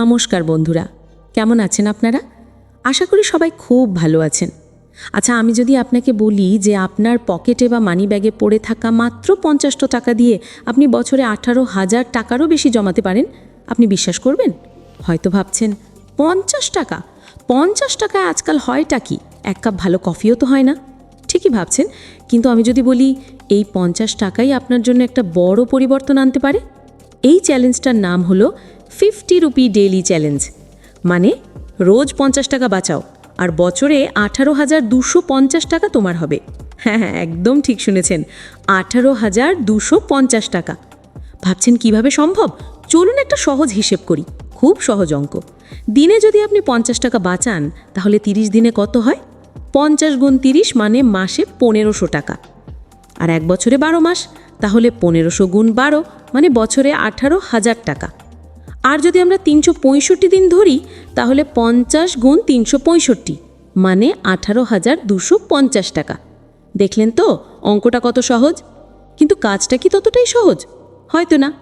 নমস্কার বন্ধুরা, কেমন আছেন আপনারা? আশা করি সবাই খুব ভালো আছেন। আচ্ছা আমি যদি আপনাকে বলি যে আপনার পকেটে বা মানি ব্যাগে পড়ে থাকা মাত্র পঞ্চাশটা টাকা দিয়ে আপনি বছরে আঠারো হাজার টাকারও বেশি জমাতে পারেন, আপনি বিশ্বাস করবেন? হয়তো ভাবছেন, পঞ্চাশ টাকা? পঞ্চাশ টাকায় আজকাল হয়টা কি? এক কাপ ভালো কফিও তো হয় না। ঠিকই ভাবছেন, কিন্তু আমি যদি বলি এই পঞ্চাশ টাকাই আপনার জন্য একটা বড় পরিবর্তন আনতে পারে? এই চ্যালেঞ্জটার নাম হলো ফিফটি রুপি ডেইলি চ্যালেঞ্জ। মানে রোজ পঞ্চাশ টাকা বাঁচাও, আর বছরে আঠারো হাজার দুশো পঞ্চাশ টাকা তোমার হবে। হ্যাঁ হ্যাঁ একদম ঠিক শুনেছেন, আঠারো হাজার দুশো পঞ্চাশ টাকা। ভাবছেন কীভাবে সম্ভব? চলুন একটা সহজ হিসেব করি, খুব সহজ অঙ্ক। দিনে যদি আপনি পঞ্চাশ টাকা বাঁচান, তাহলে তিরিশ দিনে কত হয়? পঞ্চাশ গুণ তিরিশ মানে মাসে পনেরোশো টাকা। আর এক বছরে বারো মাস, তাহলে পনেরোশো গুণ বারো মানে বছরে আঠারো হাজার টাকা। আর যদি আমরা তিনশো পঁয়ষট্টি দিন ধরি, তাহলে পঞ্চাশ গুণ তিনশো পঁয়ষট্টি মানে আঠারো হাজার দুশো পঞ্চাশ টাকা। দেখলেন তো, অঙ্কটা কত সহজ? কিন্তু কাজটা কি ততটাই সহজ? হয়তো না।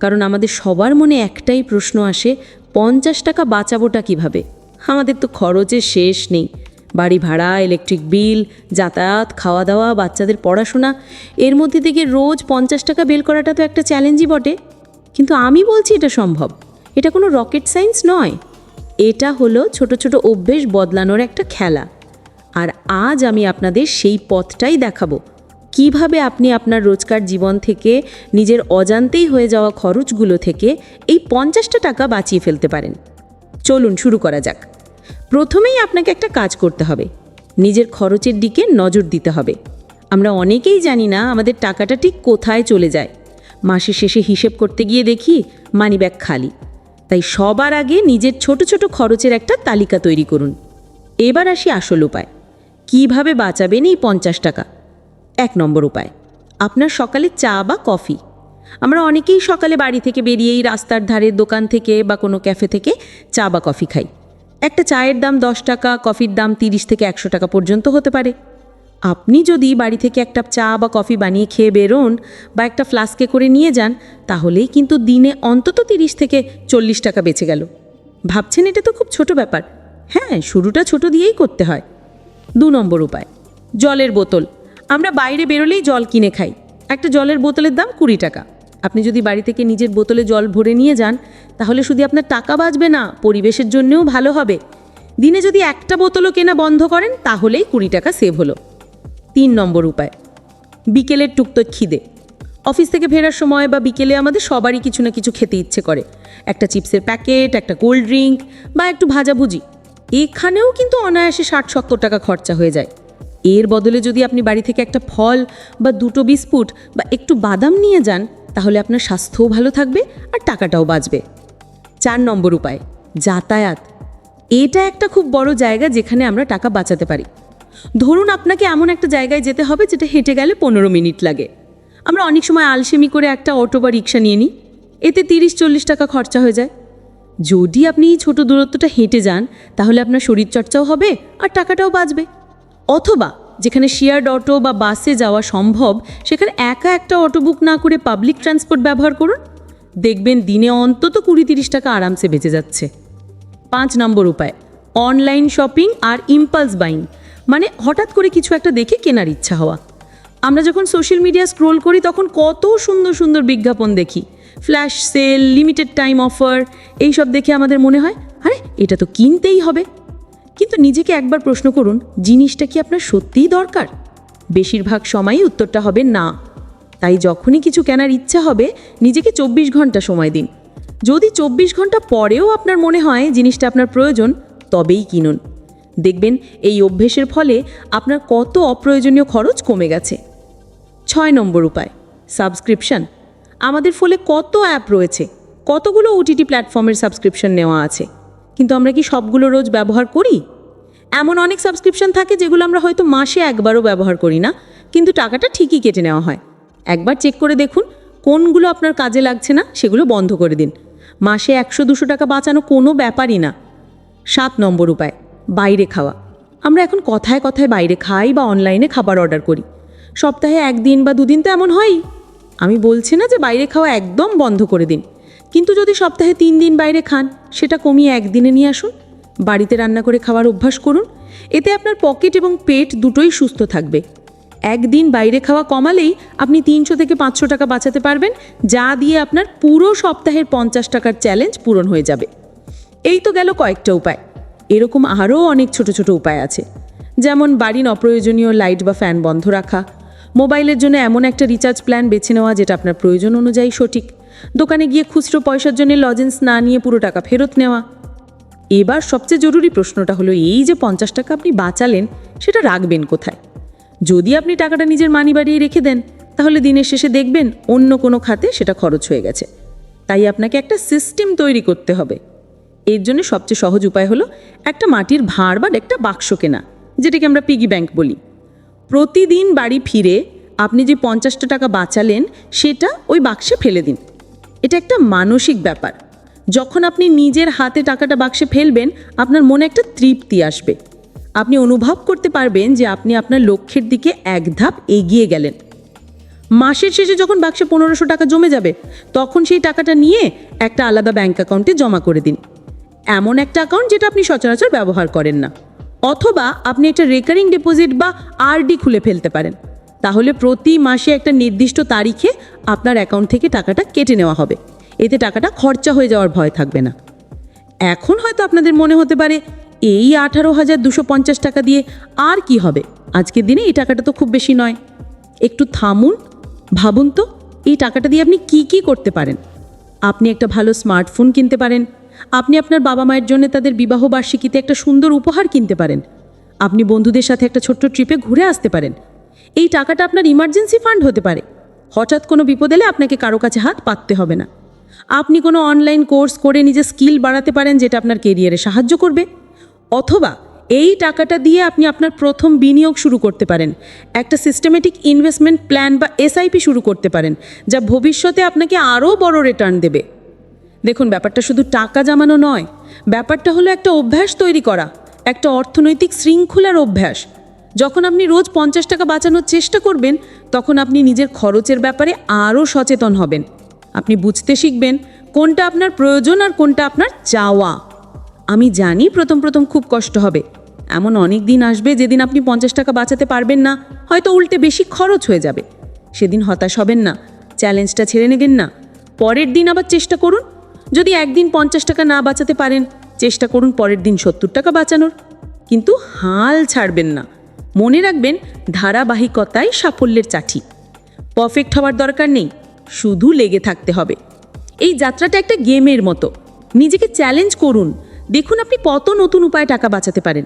কারণ আমাদের সবার মনে একটাই প্রশ্ন আসে, পঞ্চাশ টাকা বাঁচাবোটা কীভাবে? আমাদের তো খরচের শেষ নেই। বাড়ি ভাড়া ইলেকট্রিক বিল যাতায়াত খাওয়া দাওয়া বাচ্চাদের পড়াশোনা, এর মধ্যে থেকে রোজ পঞ্চাশ টাকা বের করাটা তো একটা চ্যালেঞ্জই বটে। কিন্তু আমি বলছি এটা সম্ভব। এটা কোনো রকেট সায়েন্স নয়। এটা হলো ছোট ছোট অভ্যেস বদলানোর একটা খেলা। আর আজ আমি আপনাদের সেই পথটাই দেখাবো। কীভাবে আপনি আপনার রোজকার জীবন থেকে নিজের অজান্তেই হয়ে যাওয়া খরচগুলো থেকে এই পঞ্চাশটা টাকা বাঁচিয়ে ফেলতে পারেন। চলুন শুরু করা যাক। প্রথমেই আপনাকে একটা কাজ করতে হবে। নিজের খরচের দিকে নজর দিতে হবে। আমরা অনেকেই জানি না আমাদের টাকাটা ঠিক কোথায় চলে যায়। মাসের শেষে হিসেব করতে গিয়ে দেখি মানিব্যাগ খালি। তাই সবার আগে নিজের ছোট ছোট খরচের একটা তালিকা তৈরি করুন। এবার আসি আসল উপায়। কীভাবে বাঁচাবেন এই পঞ্চাশ টাকা? এক নম্বর উপায়, আপনার সকালে চা বা কফি। আমরা অনেকেই সকালে বাড়ি থেকে বেরিয়েই রাস্তার ধারের দোকান থেকে বা কোনো ক্যাফে থেকে চা বা কফি খাই। একটা চায়ের দাম দশ টাকা, কফির দাম তিরিশ থেকে একশো টাকা পর্যন্ত হতে পারে। আপনি যদি বাড়ি থেকে একটা চা বা কফি বানিয়ে খেয়ে বেরোন বা একটা ফ্লাস্কে করে নিয়ে যান, তাহলেই কিন্তু দিনে অন্তত তিরিশ থেকে চল্লিশ টাকা বেঁচে গেল। ভাবছেন এটা তো খুব ছোট ব্যাপার। হ্যাঁ শুরুটা ছোট দিয়েই করতে হয়। দু নম্বর উপায়, জলের বোতল। আমরা বাইরে বেরোলেই জল কিনে খাই। একটা জলের বোতলের দাম কুড়ি টাকা। আপনি যদি বাড়ি থেকে নিজের বোতলে জল ভরে নিয়ে যান, তাহলে শুধু আপনার টাকা বাঁচবে না, পরিবেশের জন্যও ভালো হবে। দিনে যদি একটা বোতলও কেনা বন্ধ করেন, তাহলেই কুড়ি টাকা সেভ হলো। তিন নম্বর উপায়। বিকেলের টুকটোক খিদে। অফিস থেকে ফেরার সময় বা বিকেলে আমাদের সবারই কিছু না কিছু খেতে ইচ্ছে করে। একটা চিপসের প্যাকেট, একটা কোল্ড ড্রিঙ্ক বা একটু ভাজাভুজি এখানেও কিন্তু অনায়াসে ষাট সত্তর টাকা খরচা হয়ে যায়। এর বদলে যদি আপনি বাড়ি থেকে একটা ফল বা দুটো বিস্কুট বা একটু বাদাম নিয়ে যান, তাহলে আপনার স্বাস্থ্যও ভালো থাকবে আর টাকাটাও বাঁচবে। চার নম্বর উপায়, যাতায়াত। এটা একটা খুব বড় জায়গা যেখানে আমরা টাকা বাঁচাতে পারি। ধরুন আপনাকে এমন একটা জায়গায় যেতে হবে যেটা হেঁটে গেলে পনেরো মিনিট লাগে। আমরা অনেক সময় আলসেমি করে একটা অটো বা রিক্সা নিয়ে নিই, এতে তিরিশ চল্লিশ টাকা খরচা হয়ে যায়। যদি আপনি এই ছোটো দূরত্বটা হেঁটে যান, তাহলে আপনার শরীরচর্চাও হবে আর টাকাটাও বাঁচবে। অথবা যেখানে শেয়ার্ড অটো বা বাসে যাওয়া সম্ভব, সেখানে একা একটা অটো বুক না করে পাবলিক ট্রান্সপোর্ট ব্যবহার করুন। দেখবেন দিনে অন্তত কুড়ি তিরিশ টাকা আরামসে বেঁচে যাচ্ছে। পাঁচ নম্বর উপায় অনলাইন শপিং আর ইম্পালস বাইং মানে হঠাৎ করে কিছু একটা দেখে কেনার ইচ্ছা হওয়া। আমরা যখন সোশ্যাল মিডিয়া স্ক্রোল করি, তখন কত সুন্দর সুন্দর বিজ্ঞাপন দেখি। Flash sale limited time offer এইসব দেখে আমাদের মনে হয়, আরে, এটা তো কিনতেই হবে। কিন্তু নিজেকে একবার প্রশ্ন করুন, জিনিসটা কি আপনার সত্যিই দরকার? বেশিরভাগ সময়ই উত্তরটা হবে, না। তাই যখনই কিছু কেনার ইচ্ছা হবে, নিজেকে চব্বিশ ঘণ্টা সময় দিন। যদি চব্বিশ ঘণ্টা পরেও আপনার মনে হয় জিনিসটা আপনার প্রয়োজন, তবেই কিনুন। দেখবেন এই অভ্যেসের ফলে আপনার কত অপ্রয়োজনীয় খরচ কমে গেছে। ছয় নম্বর উপায় সাবস্ক্রিপশন আমাদের ফলে কত অ্যাপ রয়েছে, কতগুলো ওটিটি প্ল্যাটফর্মের সাবস্ক্রিপশন নেওয়া আছে, কিন্তু আমরা কি সবগুলো রোজ ব্যবহার করি? এমন অনেক সাবস্ক্রিপশন থাকে যেগুলো আমরা হয়তো মাসে একবারও ব্যবহার করি না, কিন্তু টাকাটা ঠিকই কেটে নেওয়া হয়। একবার চেক করে দেখুন, কোনগুলো আপনার কাজে লাগছে না, সেগুলো বন্ধ করে দিন। মাসে একশো দুশো টাকা বাঁচানো কোনো ব্যাপারই না। সাত নম্বর উপায় বাইরে খাওয়া। আমরা এখন কথায় কথায় বাইরে খাই বা অনলাইনে খাবার অর্ডার করি। সপ্তাহে একদিন বা দুদিন তো এমন হয়ই। আমি বলছি না যে বাইরে খাওয়া একদম বন্ধ করে দিন। কিন্তু যদি সপ্তাহে তিন দিন বাইরে খান, সেটা কমিয়ে একদিনে নিয়ে আসুন। বাড়িতে রান্না করে খাওয়ার অভ্যাস করুন। এতে আপনার পকেট এবং পেট দুটোই সুস্থ থাকবে। একদিন বাইরে খাওয়া কমালেই আপনি তিনশো থেকে পাঁচশো টাকা বাঁচাতে পারবেন, যা দিয়ে আপনার পুরো সপ্তাহের পঞ্চাশ টাকার চ্যালেঞ্জ পূরণ হয়ে যাবে। এই তো গেল কয়েকটা উপায়। এরকম আরও অনেক ছোট ছোট উপায় আছে। যেমন বাড়ির অপ্রয়োজনীয় লাইট বা ফ্যান বন্ধ রাখা, মোবাইলের জন্য এমন একটা রিচার্জ প্ল্যান বেছে নেওয়া যেটা আপনার প্রয়োজন অনুযায়ী সঠিক, দোকানে গিয়ে খুচরো পয়সার জন্য লজেন্স না নিয়ে পুরো টাকা ফেরত নেওয়া। এবার সবচেয়ে জরুরি প্রশ্নটা হলো এই যে পঞ্চাশ টাকা আপনি বাঁচালেন, সেটা রাখবেন কোথায়? যদি আপনি টাকাটা নিজের মানি বাড়িয়ে রেখে দেন, তাহলে দিনের শেষে দেখবেন অন্য কোনো খাতে সেটা খরচ হয়ে গেছে। তাই আপনাকে একটা সিস্টেম তৈরি করতে হবে। এর জন্য সবচেয়ে সহজ উপায় হলো একটা মাটির ভাঁড় বা একটা বাক্স কেনা, যেটাকে আমরা পিগি ব্যাংক বলি। প্রতিদিন বাড়ি ফিরে আপনি যে পঞ্চাশটা টাকা বাঁচালেন, সেটা ওই বাক্সে ফেলে দিন। এটা একটা মানসিক ব্যাপার। যখন আপনি নিজের হাতে টাকাটা বাক্সে ফেলবেন, আপনার মনে একটা তৃপ্তি আসবে। আপনি অনুভব করতে পারবেন যে আপনি আপনার লক্ষ্যের দিকে এক ধাপ এগিয়ে গেলেন। মাসের শেষে যখন বাক্সে পনেরোশো টাকা জমে যাবে, তখন সেই টাকাটা নিয়ে একটা আলাদা ব্যাংক অ্যাকাউন্টে জমা করে দিন। এমন একটা অ্যাকাউন্ট যেটা আপনি সচরাচর ব্যবহার করেন না। অথবা আপনি একটা রেকারিং ডিপোজিট বা আরডি খুলে ফেলতে পারেন। তাহলে প্রতি মাসে একটা নির্দিষ্ট তারিখে আপনার অ্যাকাউন্ট থেকে টাকাটা কেটে নেওয়া হবে। এতে টাকাটা খরচা হয়ে যাওয়ার ভয় থাকবে না। এখন হয়তো আপনাদের মনে হতে পারে, এই আঠারো হাজার দুশো পঞ্চাশ টাকা দিয়ে আর কি হবে? আজকের দিনে এই টাকাটা তো খুব বেশি নয়। একটু থামুন, ভাবুন তো, এই টাকাটা দিয়ে আপনি কি কি করতে পারেন? আপনি একটা ভালো স্মার্টফোন কিনতে পারেন আপনি আপনার বাবা মায়ের জন্য তাদের বিবাহ বার্ষিকীতে একটা সুন্দর উপহার কিনতে পারেন। আপনি বন্ধুদের সাথে একটা ছোট্ট ট্রিপে ঘুরে আসতে পারেন। এই টাকাটা আপনার ইমার্জেন্সি ফান্ড হতে পারে। হঠাৎ কোনো বিপদ এলে আপনাকে কারও কাছে হাত পাততে হবে না। আপনি কোনো অনলাইন কোর্স করে নিজের স্কিল বাড়াতে পারেন যেটা আপনার কেরিয়ারে সাহায্য করবে। অথবা এই টাকাটা দিয়ে আপনি আপনার প্রথম বিনিয়োগ শুরু করতে পারেন। একটা সিস্টেমেটিক ইনভেস্টমেন্ট প্ল্যান বা এসআইপি শুরু করতে পারেন, যা ভবিষ্যতে আপনাকে আরও বড় রিটার্ন দেবে। দেখুন, ব্যাপারটা শুধু টাকা জমানো নয়, ব্যাপারটা হলো একটা অভ্যাস তৈরি করা, একটা অর্থনৈতিক শৃঙ্খলার অভ্যাস। যখন আপনি রোজ পঞ্চাশ টাকা বাঁচানোর চেষ্টা করবেন, তখন আপনি নিজের খরচের ব্যাপারে আরও সচেতন হবেন। আপনি বুঝতে শিখবেন কোনটা আপনার প্রয়োজন আর কোনটা আপনার চাওয়া। আমি জানি প্রথম প্রথম খুব কষ্ট হবে। এমন অনেক দিন আসবে যেদিন আপনি পঞ্চাশ টাকা বাঁচাতে পারবেন না, হয়তো উল্টে বেশি খরচ হয়ে যাবে। সেদিন হতাশ হবেন না, চ্যালেঞ্জটা ছেড়ে নেবেন না। পরের দিন আবার চেষ্টা করুন যদি একদিন পঞ্চাশ টাকা না বাঁচাতে পারেন, চেষ্টা করুন পরের দিন সত্তর টাকা বাঁচানোর। কিন্তু হাল ছাড়বেন না। মনে রাখবেন, ধারাবাহিকতাই সাফল্যের চাঠি। পারফেক্ট হওয়ার দরকার নেই, শুধু লেগে থাকতে হবে। এই যাত্রাটা একটা গেমের মতো। নিজেকে চ্যালেঞ্জ করুন। দেখুন আপনি কত নতুন উপায়ে টাকা বাঁচাতে পারেন।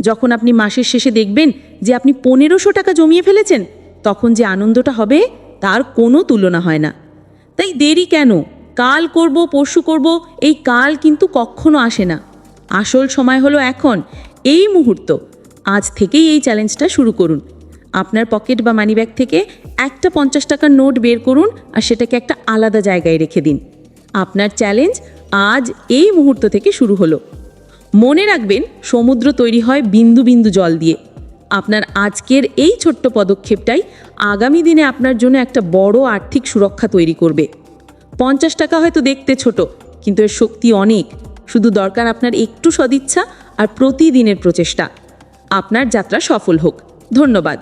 যখন আপনি মাসের শেষে দেখবেন যে আপনি পনেরোশো টাকা জমিয়ে ফেলেছেন, তখন যে আনন্দটা হবে, তার কোনো তুলনা হয় না। তাই দেরি কেন? কাল করব, পরশু করব, এই কাল কিন্তু কখনো আসে না। আসল সময় হলো এখন, এই মুহূর্ত। আজ থেকেই এই চ্যালেঞ্জটা শুরু করুন। আপনার পকেট বা মানিব্যাগ থেকে একটা পঞ্চাশ টাকার নোট বের করুন আর সেটাকে একটা আলাদা জায়গায় রেখে দিন। আপনার চ্যালেঞ্জ আজ এই মুহূর্ত থেকে শুরু হলো। মনে রাখবেন, সমুদ্র তৈরি হয় বিন্দু বিন্দু জল দিয়ে। আপনার আজকের এই ছোট্ট পদক্ষেপটাই আগামী দিনে আপনার জন্য একটা বড় আর্থিক সুরক্ষা তৈরি করবে। পঞ্চাশ টাকা হয়তো দেখতে ছোট, কিন্তু এর শক্তি অনেক। শুধু দরকার আপনার একটু সদিচ্ছা আর প্রতিদিনের প্রচেষ্টা। আপনার যাত্রা সফল হোক। ধন্যবাদ।